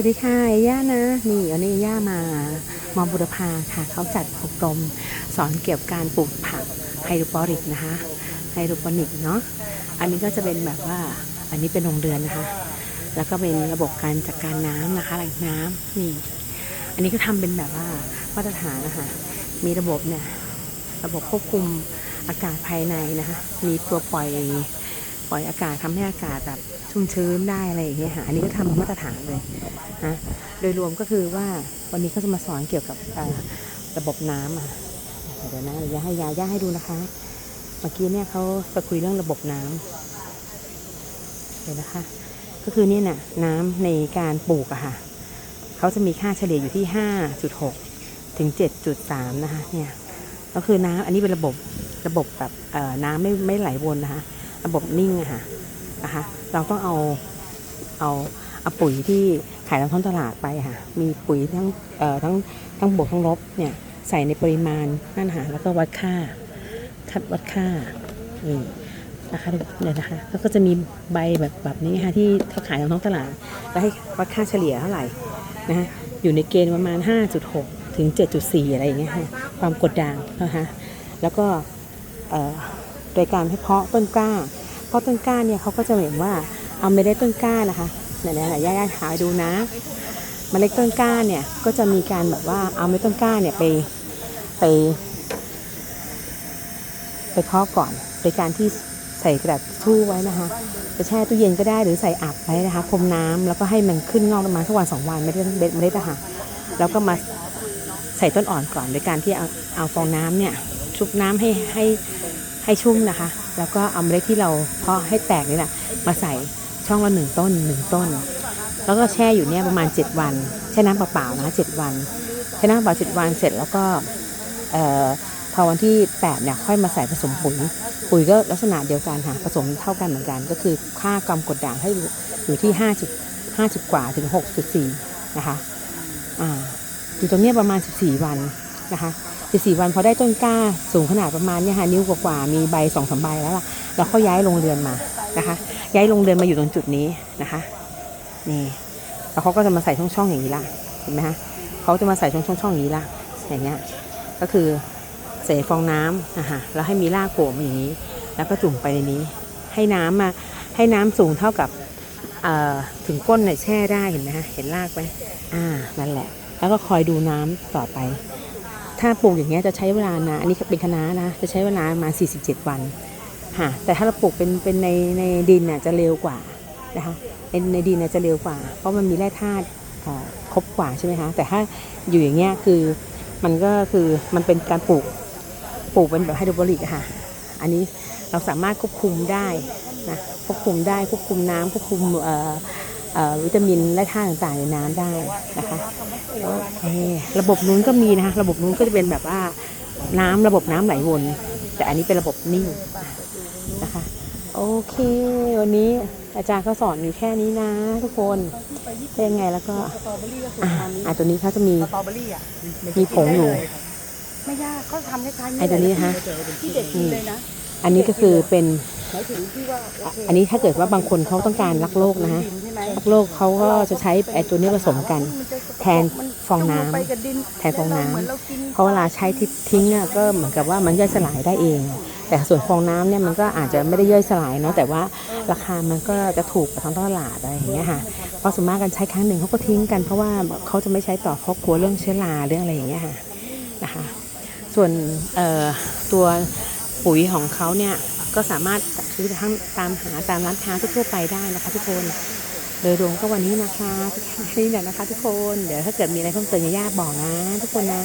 วัสดีค่ะย่านะ นี่วันนี้ย่ามา มอบุรพาค่ะ เขาจัดอบรมสอนเกี่ยวกับการปลูกผักไฮโดรโปนิกนะคะ ไฮโดรโปนิกเนาะ อันนี้ก็จะเป็นแบบว่า อันนี้เป็นโรงเรือนนะคะ แล้วก็เป็นระบบการจัดการน้ำนะคะแหล่งน้ำนี่ อันนี้ก็ทำเป็นแบบว่ามาตรฐานนะคะ มีระบบเนี่ย ระบบควบคุมอากาศภายในนะคะ มีตัวปล่อย ปล่อยอากาศทำให้อากาศแบบชุ่มชื้นได้อะไรอย่างเงี้ยค่ะอันนี้ก็ทำมาตรฐานเลยนะโดยรวมก็คือว่าวันนี้เขาจะมาสอนเกี่ยวกับระบบน้ำอะเดี๋ยวนะเดี๋ยวย่าให้ยาย่าให้ดูนะคะ เมื่อกี้เนี่ยเขาจะคุยเรื่องระบบน้ำเดี๋ยวนะคะ ก็คือเนี่ยน่ะน้ำในการปลูกอะค่ะเขาจะมีค่าเฉลี่ยอยู่ที่ 5.6 ถึง 7.3 นะคะเนี่ยก็คือน้ำอันนี้เป็นระบบระบบแบบน้ำไม่ไม่ไหลวนนะคะ ระบบนิ่งอะค่ะนะคะเราต้องเอาเอาเอาปุ๋ยที่ขายตามท้องตลาดไปค่ะ มีปุ๋ยทั้งเอ่อทั้งทั้งบวกทั้งลบเนี่ยใส่ในปริมาณนั่นค่ะแล้วก็วัดค่าคัดวัดค่านี่นะคะเนี่ยนะคะแล้วก็จะมีใบแบบแบบนี้ค่ะที่เขาขายตามท้องตลาดแล้วให้วัดค่าเฉลี่ยเท่าไหร่นะคะอยู่ในเกณฑ์ประมาณ 5.6 ถึง 7.4 อะไรอย่างเงี้ยค่ะความกดด่างนะคะแล้วก็เอ่อ โดยการให้เพาะต้นกล้า เพราะต้นกล้าเนี่ยเขาก็จะเห็นว่าเอาเมล็ดต้นกล้านะคะเนี่ยเนี่ยย่าๆหาดูนะเมล็ดต้นกล้าเนี่ยก็จะมีการแบบว่าเอาเมล็ดต้นกล้าเนี่ยไปไป ไปเพาะก่อนโดยการที่ใส่กระดาษชู่ไว้นะคะจะแช่ตู้เย็นก็ได้หรือใส่อับไว้นะคะพรมน้ำแล้วก็ให้มันขึ้นงอกประมาณสักวันสองวันไม่ได้เม็ดเมล็ดอะค่ะแล้วก็มาใส่ต้นอ่อนก่อนโดยการที่เอาเอาฟองน้ำเนี่ยชุบน้ำให้ให้ ให้ชุ่มนะคะ แล้วก็เอาเมล็ดที่เราเพาะให้แตกนี่แหละมาใส่ช่องละหนึ่งต้นหนึ่งต้น แล้วก็แช่อยู่เนี่ยประมาณ 7 วัน แช่น้ำเปล่าๆนะคะ7วันแช่น้ำเปล่า7วันเสร็จแล้วก็พอวันที่8เนี่ยค่อยมาใส่ผสมปุ๋ยปุ๋ยก็ลักษณะเดียวกันค่ะผสมเท่ากันเหมือนกัน ก็คือค่ากำกดด่างให้อยู่ที่ 5 5กว่าถึง 6.4 นะคะอ่าอยู่ตรงเนี้ยประมาณ 14 วันนะคะ 14 วันพอได้ต้นกล้าสูงขนาดประมาณเนี่ยค่ะนิ้วกว่าๆมีใบสองสามใบแล้วล่ะเราก็ย้ายโรงเรือนมานะคะ ย้ายโรงเรือนมาอยู่ตรงจุดนี้นะคะ นี่แล้วเขาก็จะมาใส่ช่องๆอย่างนี้ละเห็นไหมคะเขาจะมาใส่ช่องๆอย่างนี้ละอย่างเงี้ยก็คือใส่ฟองน้ำนะคะแล้วให้มีรากโผล่มาอย่างนี้ แล้วก็จุ่มไปในนี้ ให้น้ำมาให้น้ำสูงเท่ากับเอ่อถึงก้นเนี่ยแช่ได้เห็นไหมคะเห็นรากไหมอ่านั่นแหละ แล้วก็คอยดูน้ำต่อไป ถ้าปลูกอย่างเงี้ยจะใช้เวลานานอันนี้เป็นคะน้านะจะใช้เวลามา 47 วันค่ะแต่ถ้าเราปลูกเป็นเป็นในในดินเนี่ยจะเร็วกว่านะคะในในดินเนี่ยจะเร็วกว่า เพราะมันมีแร่ธาตุครบกว่าใช่ไหมคะแต่ถ้าอยู่อย่างเงี้ยคือมันก็คือมันเป็นการปลูกปลูกเป็นแบบไฮโดรโปนิกค่ะ อันนี้เราสามารถควบคุมได้นะควบคุมได้ควบคุมน้ำควบคุมเอ่อ วิตามินและธาตุต่างๆในน้ำได้นะคะโอเคระบบนู้นก็มีนะคะระบบนู้นก็จะเป็นแบบว่าน้ำระบบน้ำไหลวน แต่อันนี้เป็นระบบนิ่งนะคะ โอเค วันนี้อาจารย์ก็สอนอยู่แค่นี้นะ ทุกคนเป็นยังไงแล้วก็สตรอเบอรี่ก็คืออ่าประมาณนี้อ่าตัวนี้เขาจะมีสตรอเบอรี่อะมีผงอยู่ไม่ยากเขาทำคล้ายๆไอ้ตัวนี้นะคะที่เด็ดกินเลยนะอันนี้ก็คือเป็น หมายถึงที่ว่าโออะเคอันนี้ถ้าเกิดว่าบางคนเขาต้องการรักโลกนะฮะดิใช่ไหมรักโลกเขาก็จะใช้ไอ้ตัวนี้ผสมกันแทนฟองน้ำมัไปกับดิแทนฟองน้ำ เหมือนเรากินเพราะเวลาใช้ทิ้งทิ้งอะก็เหมือนกับว่ามันย่อยสลายได้เอง แต่ส่วนฟองน้ำเนี่ยมันก็อาจจะไม่ได้ย่อยสลายเนาะแต่ว่าราคามันก็จะถูกกว่าท้องตลาดอะไรอย่างเงี้ยค่ะเพราะส่วนมากกันใช้ครั้งหนึ่งเขาก็ทิ้งกันเพราะว่าเขาจะไม่ใช้ต่อเพราะกลัวเรื่องเชื้อราเรื่องอะไรอย่างเงี้ยค่ะนะคะ ส่วนเอ่อตัวปุ๋ยของเขาเนี่ย ก็สามารถซื้อทั้งตามหาตามร้านค้าทั่วไปได้นะคะทุกคน โดยรวมก็วันนี้นะคะนี่แหละนะคะ ทุกคน เดี๋ยวถ้าเกิดมีอะไรเพิ่มเติมอย่าบอกนะ ทุกคนนะ